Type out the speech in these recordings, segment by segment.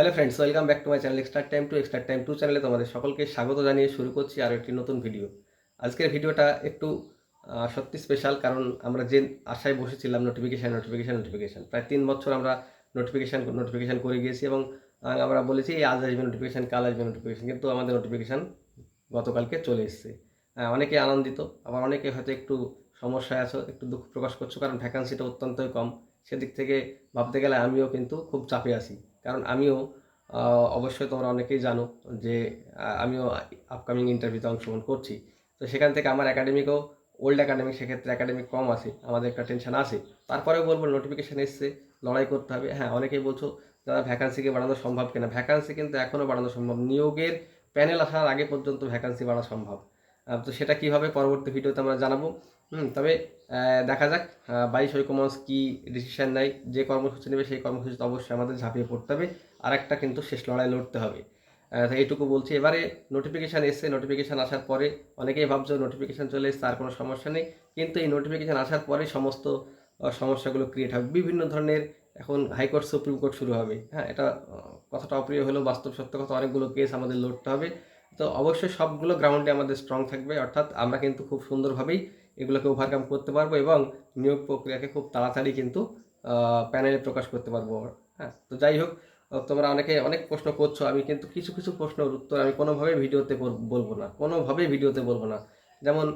Hello friends welcome back to my channel Extra Time to Extra Time to চ্যানেলে তোমাদের সকলকে স্বাগত জানিয়ে শুরু করছি আরও একটি নতুন ভিডিও আজকের ভিডিওটা একটু সত্যি স্পেশাল কারণ আমরা যে আশায় বসেছিলাম নোটিফিকেশান নোটিফিকেশান নোটিফিকেশান প্রায় তিন বছর আমরা নোটিফিকেশান নোটিফিকেশান করে গিয়েছি এবং আমরা বলেছি এই আজ আসবে নোটিফিকেশান কাল আসবে নোটিফিকেশান কিন্তু আমাদের নোটিফিকেশান গতকালকে চলে এসেছে। অনেকে আনন্দিত, আবার অনেকে হয়তো একটু সমস্যায় আছো, একটু দুঃখ প্রকাশ করছ, কারণ ভ্যাকান্সিটা অত্যন্তই কম। সেদিক থেকে ভাবতে গেলে আমিও কিন্তু খুব চাপে আছি। কারণ আমিও অবশ্যই তোমরা অনেকেই জানো যে আমিও আপকামিং ইন্টারভিউতে অংশগ্রহণ করছি। তো সেখান থেকে আমার একাডেমিকও ওল্ড একাডেমিক সেক্ষেত্রে একাডেমিক কম আছে, আমাদের একটা টেনশন আছে। তারপরেও বলব নোটিফিকেশান এসছে, লড়াই করতে হবে। হ্যাঁ অনেকেই বলছো, দাদা ভ্যাকান্সিকে বাড়ানো সম্ভব কিনা? ভ্যাকান্সি কিন্তু এখনও বাড়ানো সম্ভব। নিয়োগের প্যানেল আসার আগে পর্যন্ত ভ্যাকান্সি বাড়া সম্ভব। তো সেটা কীভাবে পরবর্তী ভিডিওতে আমরা জানাব। হুম, তবে দেখা যাক বাইশ ঐকমঞ্চ কী ডিসিশন নেয়, যে কর্মসূচি নেবে সেই কর্মসূচিতে অবশ্যই আমাদের ঝাঁপিয়ে পড়তে হবে আর একটা কিন্তু শেষ লড়াই লড়তে হবে। তো এইটুকু বলছি। এবারে নোটিফিকেশান এসছে নোটিফিকেশান আসার পরে অনেকেই ভাবছ নোটিফিকেশান চলে এসছে, আর কোনো সমস্যা নেই, কিন্তু এই নোটিফিকেশান আসার পরে সমস্ত সমস্যাগুলো ক্রিয়েট হবে। বিভিন্ন ধরনের এখন হাইকোর্ট, সুপ্রিম কোর্ট শুরু হবে হ্যাঁ এটা কথাটা অপ্রিয় হলেও বাস্তব সত্য কথা, অনেকগুলো কেস আমাদের লড়তে হবে। তো অবশ্যই সবগুলো গ্রাউন্ডে আমাদের স্ট্রং থাকবে, অর্থাৎ আমরা কিন্তু খুব সুন্দরভাবেই এগুলোকে ওভারকাম করতে পারব এবং নিয়োগ প্রক্রিয়াকে খুব তাড়াতাড়ি কিন্তু প্যানেলে প্রকাশ করতে পারব হ্যাঁ তো যাই হোক তোমরা অনেকে অনেক প্রশ্ন করছ, আমি কিন্তু কিছু কিছু প্রশ্নের উত্তর আমি কোনোভাবেই ভিডিওতে বলব না, কোনোভাবেই ভিডিওতে বলব না। যেমন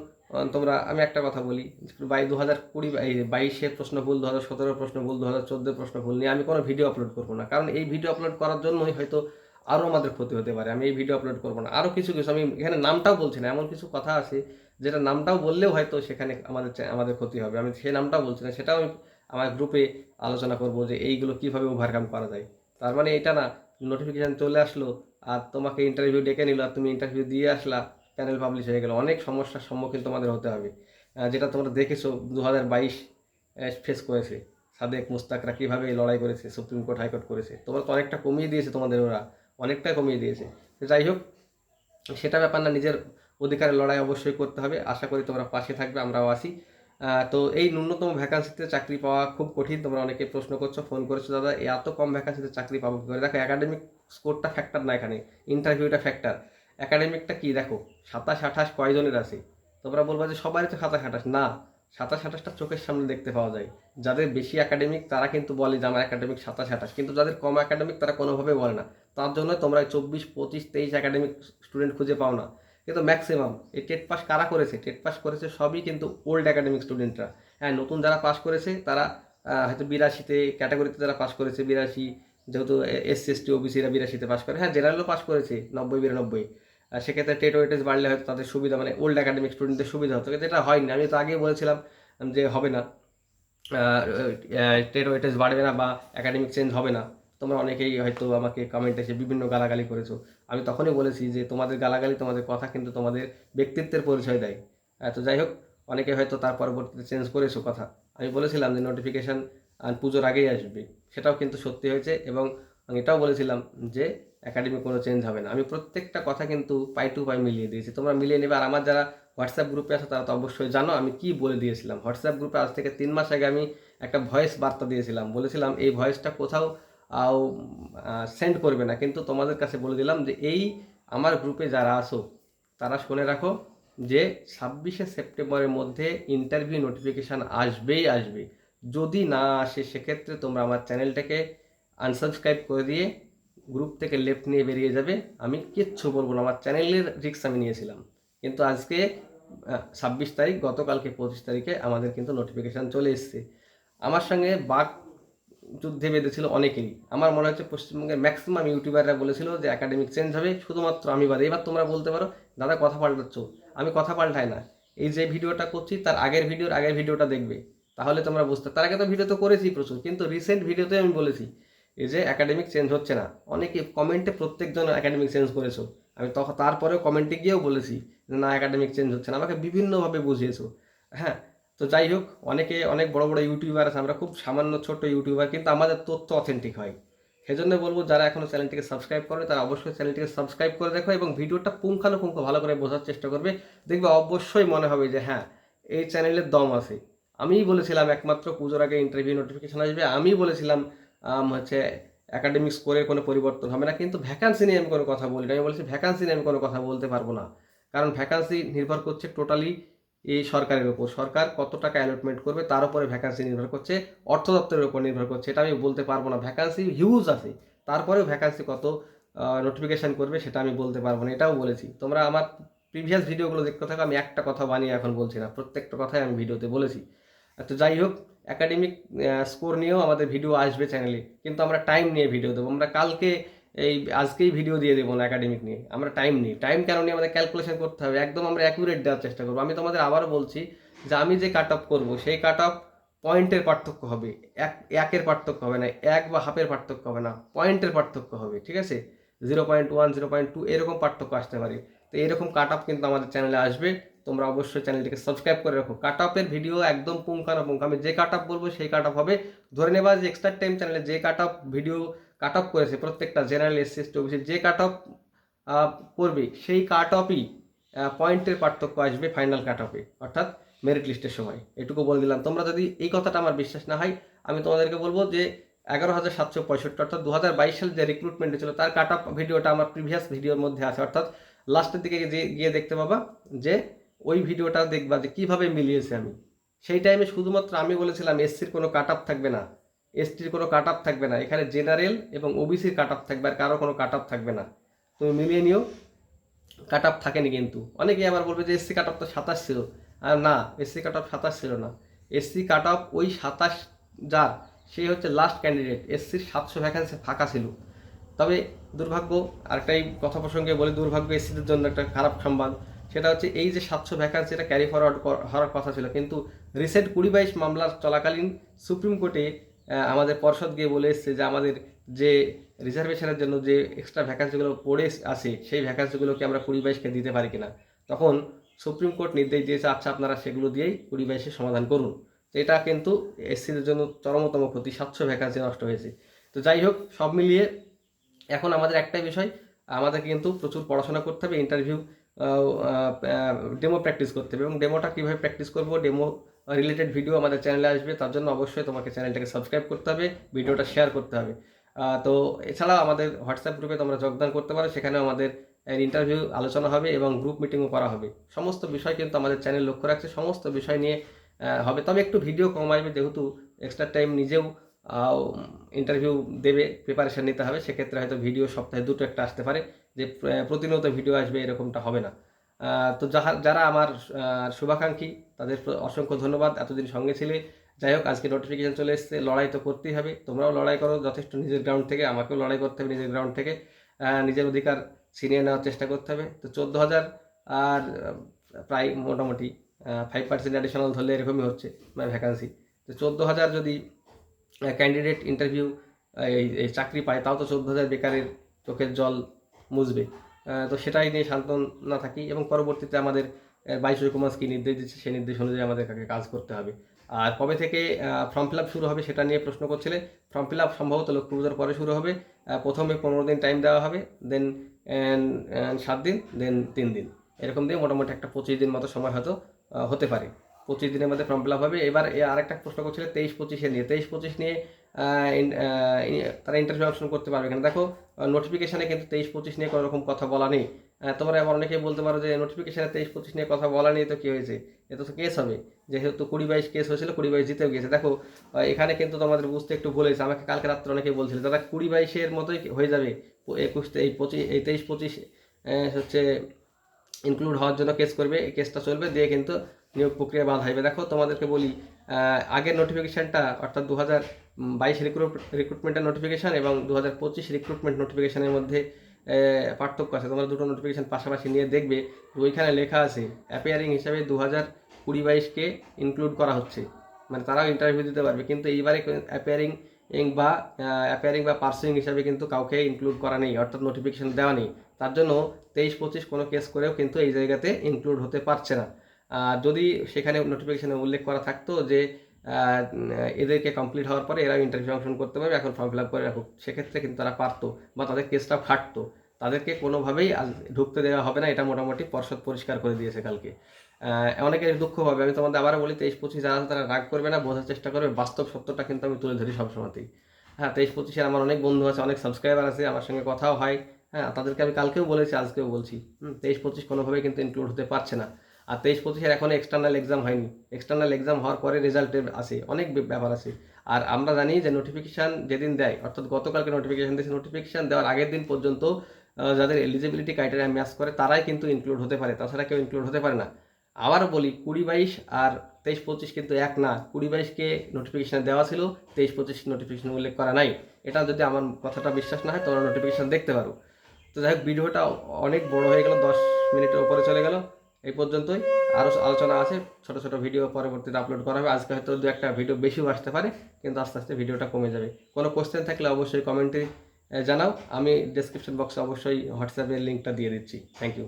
তোমরা, আমি একটা কথা বলি, বাই দু হাজার কুড়ি বাইশের প্রশ্ন ভুল দু হাজার সতেরো প্রশ্ন ভুল দু হাজার চোদ্দোর প্রশ্ন ভুল নিয়ে আমি কোনো ভিডিও আপলোড করব না। কারণ এই ভিডিও আপলোড করার জন্যই হয়তো আরও আমাদের ক্ষতি হতে পারে। আমি এই ভিডিও আপলোড করব না। আরও কিছু কিছু, আমি এখানে নামটাও বলছি না, এমন কিছু কথা আছে যেটা নামটাও বললেও হয়তো সেখানে আমাদের আমাদের ক্ষতি হবে। আমি সেই নামটাও বলছি না, সেটাও আমি আমার গ্রুপে আলোচনা করব যে এইগুলো কীভাবে ওভারকাম করা যায়। তার মানে এটা না নোটিফিকেশান চলে আসলো আর তোমাকে ইন্টারভিউ ডেকে নিল আর তুমি ইন্টারভিউ দিয়ে আসলা প্যানেল পাবলিশ হয়ে গেল। অনেক সমস্যার সম্মুখীন তোমাদের হতে হবে। যেটা তোমরা দেখেছ দু হাজার বাইশ ফেস করেছে সাদেক মুস্তাকরা কীভাবে লড়াই করেছে, সুপ্রিম কোর্ট হাইকোর্ট করেছে। তোমরা তো অনেকটা কমিয়ে দিয়েছে তোমাদের ওরা। অনেকটা কমিয়ে দিয়েছে। যাই হোক, সেটা ব্যাপার না, নিজের অধিকারের লড়াই অবশ্যই করতে হবে। আশা করি তোমরা পাশে থাকবে, আমরাও আসি তো এই ন্যূনতম ভ্যাকান্সিতে চাকরি পাওয়া খুব কঠিন। তোমরা অনেকে প্রশ্ন করছ ফোন করেছ, দাদা এত কম ভ্যাকান্সিতে চাকরি পাবো কী করে? দেখো একাডেমিক স্কোরটা ফ্যাক্টর না এখানে ইন্টারভিউটা ফ্যাক্টর একাডেমিকটা কী? দেখো, সাতাশ, আঠাশ কয়জনের আছে? তোমরা বলবা যে সবারই তো সাতাশ, আঠাশ। না সাতাশ, আঠাশটা চোখের সামনে দেখতে পাওয়া যায়। যাদের বেশি একাডেমিক তারা কিন্তু বলে যে, আমার একাডেমিক সাতাশ, আঠাশ। কিন্তু যাদের কম একাডেমিক তারা কোনোভাবে বলে না। তার জন্য তোমরা চব্বিশ, পঁচিশ, তেইশ একাডেমিক স্টুডেন্ট খুঁজে পাও না। কিন্তু ম্যাক্সিমাম এই টেট পাস কারা করেছে? টেট পাস করেছে সবই কিন্তু ওল্ড একাডেমিক স্টুডেন্টরা হ্যাঁ নতুন যারা পাস করেছে, তারা হয়তো বিরাশিতে ক্যাটাগরিতে যারা পাস করেছে, বিরাশি, যেহেতু এসসি এসটি ওবিসিরা বিরাশিতে পাস করে। হ্যাঁ জেনারেলও পাস করেছে, নব্বই, বিরানব্বই। সেক্ষেত্রে টেট ওয়েটেজ বাড়লে হয়তো তাদের সুবিধা মানে ওল্ড একাডেমিক স্টুডেন্টদের সুবিধা হতো। কিন্তু এটা হয়নি। আমি তো আগেই বলেছিলাম যে হবে না। টেট ওয়েটেজ বাড়বে না বা একাডেমিক চেঞ্জ হবে না। তোমরা অনেকেই হয়তো আমাকে কমেন্টে এসে বিভিন্ন গালাগালি করেছ। আমি তখনই বলেছি যে তোমাদের গালাগালি, তোমাদের কথা কিন্তু তোমাদের ব্যক্তিত্বের পরিচয় দেয়। তো যাই হোক, অনেকে হয়তো তার পরবর্তীতে চেঞ্জ করেছ কথা। আমি বলেছিলাম যে নোটিফিকেশান পুজোর আগেই আসবে। সেটাও কিন্তু সত্যি হয়েছে এবং আমি এটাও বলেছিলাম যে একাডেমি কোনো চেঞ্জ হবে না। আমি প্রত্যেকটা কথা কিন্তু পাই টু পাই মিলিয়ে দিয়েছি। তোমরা মিলিয়ে নেবে। আর আমার যারা হোয়াটসঅ্যাপ গ্রুপে আছে, তারা তো অবশ্যই জানো, আমি কি বলে দিয়েছিলাম? হোয়াটসঅ্যাপ গ্রুপে আজ থেকে তিন মাস আগে আমি একটা ভয়েস বার্তা দিয়েছিলাম। বলেছিলাম, এই ভয়েসটা কোথাও, আও সেন্ড করবে না। কিন্তু তোমাদের কাছে বলে দিলাম যে, এই আমার গ্রুপে যারা আসো তারা শুনে রাখো যে, ছাব্বিশে সেপ্টেম্বরের মধ্যে ইন্টারভিউ নোটিফিকেশান আসবেই আসবে। যদি না আসে, সেক্ষেত্রে তোমরা আমার চ্যানেলটাকে আনসাবস্ক্রাইব করে দিয়ে গ্রুপ থেকে লেফট নিয়ে বেরিয়ে যাবে। আমি কিচ্ছু বলব না, আমার চ্যানেলের রিস্ক আমি নিয়েছিলাম। কিন্তু আজকে ছাব্বিশ তারিখ, গতকালকে পঁচিশ তারিখে আমাদের কিন্তু নোটিফিকেশান চলে এসছে। আমার সঙ্গে বাক যুদ্ধে বেঁধেছিল অনেকেই। আমার মনে হচ্ছে পশ্চিমবঙ্গের ম্যাক্সিমাম ইউটিউবাররা বলেছিল যে একাডেমিক চেঞ্জ হবে। শুধুমাত্র আমি বাদে। এবার তোমরা বলতে পারো, দাদা, কথা পাল্টাচ্ছ। আমি কথা পাল্টাই না। এই যে ভিডিওটা করছি, তার আগের ভিডিওর আগের ভিডিওটা দেখবে। তাহলে তোমরা বুঝতে, তার আগে তো ভিডিও তো করেছি প্রচুর। কিন্তু রিসেন্ট ভিডিওতে আমি বলেছি এই যে একাডেমিক চেঞ্জ হচ্ছে না। অনেকে কমেন্টে প্রত্যেকজন একাডেমিক চেঞ্জ করেছ। আমি তখন তারপরেও কমেন্টে গিয়েও বলেছি যে না একাডেমিক চেঞ্জ হচ্ছে না। আমাকে বিভিন্নভাবে বুঝিয়েছো। হ্যাঁ তো যাই হোক, অনেকে অনেক বড় বড় ইউটিউবার আছে, আমরা খুব সামান্য ছোট্ট ইউটিউবার কিন্তু আমাদের তথ্য অথেন্টিক হয়। সেজন্য বলব, যারা এখনও চ্যানেলটিকে সাবস্ক্রাইব করে, তারা অবশ্যই চ্যানেলটিকে সাবস্ক্রাইব করে দেখো এবং ভিডিওটা পুঙ্খানুপুঙ্খ ভালো করে বোঝার চেষ্টা করবে। দেখবে অবশ্যই মনে হবে যে হ্যাঁ এই চ্যানেলের দম আছে। আমিই বলেছিলাম, একমাত্র পুজোর আগে ইন্টারভিউ নোটিফিকেশন আসবে। আমি বলেছিলাম হচ্ছে একাডেমিক স্কোরের কোনো পরিবর্তন হবে না। কিন্তু ভ্যাকান্সি নিয়ে আমি কোনো কথা বলি না। আমি বলছি ভ্যাকান্সি নিয়ে আমি কোনো কথা বলতে পারব না। কারণ ভ্যাকান্সি নির্ভর করছে টোটালি এই সরকারের ওপর সরকার কত টাকা অ্যালটমেন্ট করবে, তার উপরে ভ্যাকান্সি নির্ভর করছে। অর্থ দপ্তরের উপর নির্ভর করছে। এটা আমি বলতে পারব না। ভ্যাকান্সি হিউজ আছে। তারপরেও ভ্যাকান্সি কত নোটিফিকেশান করবে সেটা আমি বলতে পারব না। এটাও বলেছি। তোমরা আমার প্রিভিয়াস ভিডিওগুলো দেখতে থাকো। আমি একটা কথা বানিয়ে এখন বলছি না। প্রত্যেকটা কথাই আমি ভিডিওতে বলেছি। তো যাই হোক। একাডেমিক স্কোর নিয়েও আমাদের ভিডিও আসবে চ্যানেলে কিন্তু আমরা টাইম নিয়ে ভিডিও দেবো। আমরা কালকে এই, আজকেই ভিডিও দিয়ে দেবো না একাডেমিক নিয়ে। আমরা টাইম নিই। টাইম কেন নিয়ে আমাদের ক্যালকুলেশন করতে হবে। একদম আমরা অ্যাকুরেট দেওয়ার চেষ্টা করব। আমি তোমাদের আবারও বলছি যে আমি যে কাট অফ করব, সেই কাট অফ পয়েন্টের পার্থক্য হবে। এক, একের পার্থক্য হবে না। এক বা হাফের পার্থক্য হবে না। পয়েন্টের পার্থক্য হবে, ঠিক আছে? Zero point one zero point two এরকম পার্থক্য আসতে পারে। তো এরকম কাট অফ কিন্তু আমাদের চ্যানেলে আসবে। তোমরা অবশ্যই চ্যানেলটিকে সাবস্ক্রাইব করে রাখো। কাট অফের ভিডিও একদম পুঙ্খানুপুঙ্খ। আমি যে কাট অফ বলব সেই কাট অফ হবে। ধরে নেবা যে এক্সট্রা টাইম চ্যানেলে যে cut off video cut off করেছে প্রত্যেকটা জেনারেল এসসি এসটি ওবিসি যে কাট অফ করবে, সেই কাট অফই পয়েন্টের পার্থক্য আসবে ফাইনাল কাট অফে অর্থাৎ মেরিট লিস্টের সময়। এটুকু বলে দিলাম। তোমরা যদি এই কথাটা আমার বিশ্বাস না হয়, আমি তোমাদেরকে বলব যে এগারো হাজার সাতশো পঁয়ষট্টি অর্থাৎ দু হাজার বাইশ সালে যে রিক্রুটমেন্ট ছিল তার কাট অফ ভিডিওটা আমার প্রিভিয়াস ভিডিওর মধ্যে আছে। অর্থাৎ লাস্টের দিকে গিয়ে দেখতে পাবা যে ওই ভিডিওটা দেখবা যে কীভাবে মিলিয়েছি আমি। সেই টাইমে শুধুমাত্র আমি বলেছিলাম এসসির কোনো কাট থাকবে না। এসটির কোনো কাট থাকবে না। এখানে জেনারেল এবং ওবিসির কাট অফ থাকবে আর কারও কোনো কাট অফ থাকবে না। তুমি মিলিয়ে নিও কাট অফ থাকেনি কিন্তু। অনেকেই আবার বলবে যে এসসি কাট অফ তো সাতাশ ছিল। আর না এসসি কাট অফ সাতাশ ছিল না। এসসি কাট অফ ওই সাতাশ যার সেই হচ্ছে লাস্ট ক্যান্ডিডেট এসসির সাতশো ভ্যাকান্সি ফাঁকা ছিল। তবে দুর্ভাগ্য, আরেকটাই কথা প্রসঙ্গে বলে, দুর্ভাগ্য এসসিদের জন্য একটা খারাপ সংবাদ সেটা হচ্ছে এই যে সাতশো ভ্যাকান্সি এটা ক্যারি ফরওয়ার্ড হওয়ার কথা ছিল। কিন্তু রিসেন্ট কুড়ি বাইশ মামলার চলাকালীন সুপ্রিম কোর্টে আমাদের পর্ষদ গিয়ে বলে এসছে যে আমাদের যে রিজার্ভেশনের জন্য যে এক্সট্রা ভ্যাকান্সিগুলো পড়ে আসে সেই ভ্যাকান্সিগুলোকে আমরা কুড়ি বাইশকে দিতে পারি কিনা। তখন সুপ্রিম কোর্ট নির্দেশ দিয়েছে আচ্ছা আপনারা সেগুলো দিয়েই কুড়ি বাইশে সমাধান করুন। এটা কিন্তু এসসিদের জন্য চরমতম ক্ষতি, সাতশো ভ্যাকান্সি নষ্ট হয়েছে। তো যাই হোক, সব মিলিয়ে এখন আমাদের একটাই বিষয় আমাদের কিন্তু প্রচুর পড়াশোনা করতে হবে ইন্টারভিউ ডেমো প্র্যাকটিস করতে হবে। এবং ডেমোটা কীভাবে প্র্যাকটিস করব ডেমো রিলেটেড ভিডিও আমাদের চ্যানেলে আসবে, তার জন্য অবশ্যই তোমাকে চ্যানেলটাকে সাবস্ক্রাইব করতে হবে ভিডিওটা শেয়ার করতে হবে। তো এছাড়াও আমাদের হোয়াটসঅ্যাপ গ্রুপে তোমরা যোগদান করতে পারো, সেখানেও আমাদের ইন্টারভিউ আলোচনা হবে এবং গ্রুপ মিটিংও করা হবে। সমস্ত বিষয় কিন্তু আমাদের চ্যানেল লক্ষ্য রাখছে, সমস্ত বিষয় নিয়ে হবে। তবে একটু ভিডিও কম আসবে, যেহেতু এক্সট্রা টাইম নিজেও ইন্টারভিউ দেবে প্রিপারেশান নিতে হবে, সেক্ষেত্রে হয়তো ভিডিও সপ্তাহে দুটো একটা আসতে পারে। যে প্রতিনিয়ত ভিডিও আসবে, এরকমটা হবে না। তো যারা আমার শুভাকাঙ্ক্ষী, তাদের অসংখ্য ধন্যবাদ এতদিন সঙ্গে ছিলে। যাই হোক, আজকে নোটিফিকেশান চলে এসছে, লড়াই তো করতেই হবে। তোমরাও লড়াই করো, যথেষ্ট নিজের গ্রাউন্ড থেকে, আমাকেও লড়াই করতে হবে নিজের গ্রাউন্ড থেকে। নিজের অধিকার ছিনিয়ে নেওয়ার চেষ্টা করতে হবে। তো চোদ্দ হাজার আর প্রায় মোটামুটি ফাইভ পার্সেন্ট অ্যাডিশনাল ধরলে এরকমই হচ্ছে মানে ভ্যাকান্সি তো চোদ্দ হাজার যদি ক্যান্ডিডেট ইন্টারভিউ এই চাকরি পায়, তাও তো চোদ্দ হাজার বেকারের চোখের জল মুছবে। তো সেটাই নিয়ে শান্তন না থাকি এবং পরবর্তীতে আমাদের বাইশ রকমাস কী নির্দেশ দিচ্ছে, সেই নির্দেশ অনুযায়ী আমাদের কাজ করতে হবে। আর কবে থেকে ফর্ম ফিল আপ শুরু হবে সেটা নিয়ে প্রশ্ন করছিলে ফর্ম ফিল আপ সম্ভবত লক্ষ্মী পুজোর পরে শুরু হবে। প্রথমে পনেরো দিন টাইম দেওয়া হবে দেন সাত দিন দেন তিন দিন। এরকম দিয়ে মোটামুটি একটা পঁচিশ দিন মতো সময় হয়তো হতে পারে। পঁচিশ দিনের মধ্যে ফর্ম ফিল আপ হবে। এবার আরেকটা প্রশ্ন করছিল, তেইশ পঁচিশে নিয়ে। তেইশ পঁচিশ নিয়ে তারা ইন্টারভিউ অপশন করতে পারবে এখানে। দেখো নোটিফিকেশানে কিন্তু তেইশ পঁচিশ নিয়ে কোনো রকম কথা বলা নেই। তোমরা আবার অনেকেই বলতে পারো যে নোটিফিকেশানে তেইশ পঁচিশ নিয়ে কথা বলা নেই, তো কী হয়েছে? এত তো কেস হবে। যেহেতু কুড়ি বাইশ কেস হয়েছিল, কুড়ি বাইশ জিতেও গিয়েছে। দেখো এখানে কিন্তু তোমাদের বুঝতে একটু ভুল হয়েছে। আমাকে কালকে রাত্রে অনেকেই বলছিল, দাদা, কুড়ি বাইশের মতোই হয়ে যাবে। একুশ এই পঁচিশ, এই তেইশ পঁচিশ হচ্ছে ইনক্লুড হওয়ার জন্য কেস করবে। এই কেসটা চলবে। দিয়ে কিন্তু নিয়োগ প্রক্রিয়া বাধা হবে দেখো, তোমাদেরকে বলি আগের নোটিফিকেশানটা অর্থাৎ দু হাজার বাইশ রিক্রুট রিক্রুটমেন্টের নোটিফিকেশান এবং দু হাজার পঁচিশ রিক্রুটমেন্ট নোটিফিকেশানের মধ্যে পার্থক্য আছে। তোমরা দুটো নোটিফিকেশান পাশাপাশি নিয়ে দেখবে ওইখানে লেখা আছে অ্যাপিয়ারিং হিসাবে দু হাজার কুড়ি বাইশকে ইনক্লুড করা হচ্ছে। মানে তারাও ইন্টারভিউ দিতে পারবে, কিন্তু এইবারে অ্যাপিয়ারিং বা অ্যাপিয়ারিং বা পার্সিং হিসাবে কিন্তু কাউকে ইনক্লুড করা নেই, অর্থাৎ নোটিফিকেশান দেওয়া নেই। তার জন্য তেইশ পঁচিশ কোনো কেস করেও কিন্তু এই জায়গাতে ইনক্লুড হতে পারছে না। যদি সেখানে নোটিফিকেশানে উল্লেখ করা থাকতো যে এদেরকে কমপ্লিট হওয়ার পরে এরা ইন্টারভিউ অংশগ্রহণ করতে পারবে এখন ফর্ম ফিল আপ করে রাখুক। সেক্ষেত্রে কিন্তু তারা পারতো বা তাদের কেসটা ফাটতো তাদেরকে কোনোভাবেই ঢুকতে দেওয়া হবে না এটা মোটামুটি পর্ষদ পরিষ্কার করে দিয়েছে কালকে। অনেকের দুঃখ হবে। আমি তোমাদের আবারও বলি তেইশ পঁচিশ যারা তারা রাগ করবে না বোঝার চেষ্টা করবে। বাস্তব সত্যটা কিন্তু আমি তুলে ধরি সবসময়তেই। হ্যাঁ তেইশ পঁচিশের আমার অনেক বন্ধু আছে অনেক সাবস্ক্রাইবার আছে আমার সঙ্গে কথাও হয়। হ্যাঁ তাদেরকে আমি কালকেও বলেছি আজকেও বলছি। হুম, তেইশ পঁচিশ কোনোভাবে কিন্তু ইনক্লুড হতে পারছে না। আর তেইশ পঁচিশের এখনও এক্সটার্নাল এক্সাম হয়নি। এক্সটার্নাল এক্সাম হওয়ার পরে রেজাল্টের আছে অনেক ব্যাপার আছে। আর আমরা জানি যে নোটিফিকেশান যেদিন দেয়, অর্থাৎ গতকালকে নোটিফিকেশান দিয়েছে নোটিফিকেশান দেওয়ার আগের দিন পর্যন্ত যাদের এলিজিবিলিটি ক্রাইটেরিয়া ম্যাচ করে, তারাই কিন্তু ইনক্লুড হতে পারে। তাছাড়া কেউ ইনক্লুড হতে পারে না। আবারও বলি, কুড়ি বাইশ আর তেইশ পঁচিশ কিন্তু এক না। কুড়ি বাইশকে নোটিফিকেশান দেওয়া ছিল, তেইশ পঁচিশ নোটিফিকেশান উল্লেখ করা নাই। এটা যদি আমার কথাটা বিশ্বাস না হয়, তোমরা নোটিফিকেশান দেখতে পারো। তো যাই হোক, ভিডিওটা অনেক বড় হয়ে গেল, দশ মিনিটের উপরে চলে গেল। এই পর্যন্তই। আরও আলোচনা আছে, ছোট ছোট ভিডিও পরবর্তীতে আপলোড করা হবে। আজকে হয়তো দু একটা ভিডিও বেশিও আসতে পারে, কিন্তু আস্তে আস্তে ভিডিওটা কমে যাবে। কোনো কোশ্চেন থাকলে অবশ্যই কমেন্টে জানাও। আমি ডেসক্রিপশন বক্সে অবশ্যই হোয়াটসঅ্যাপের লিঙ্কটা দিয়ে দিচ্ছি। Thank you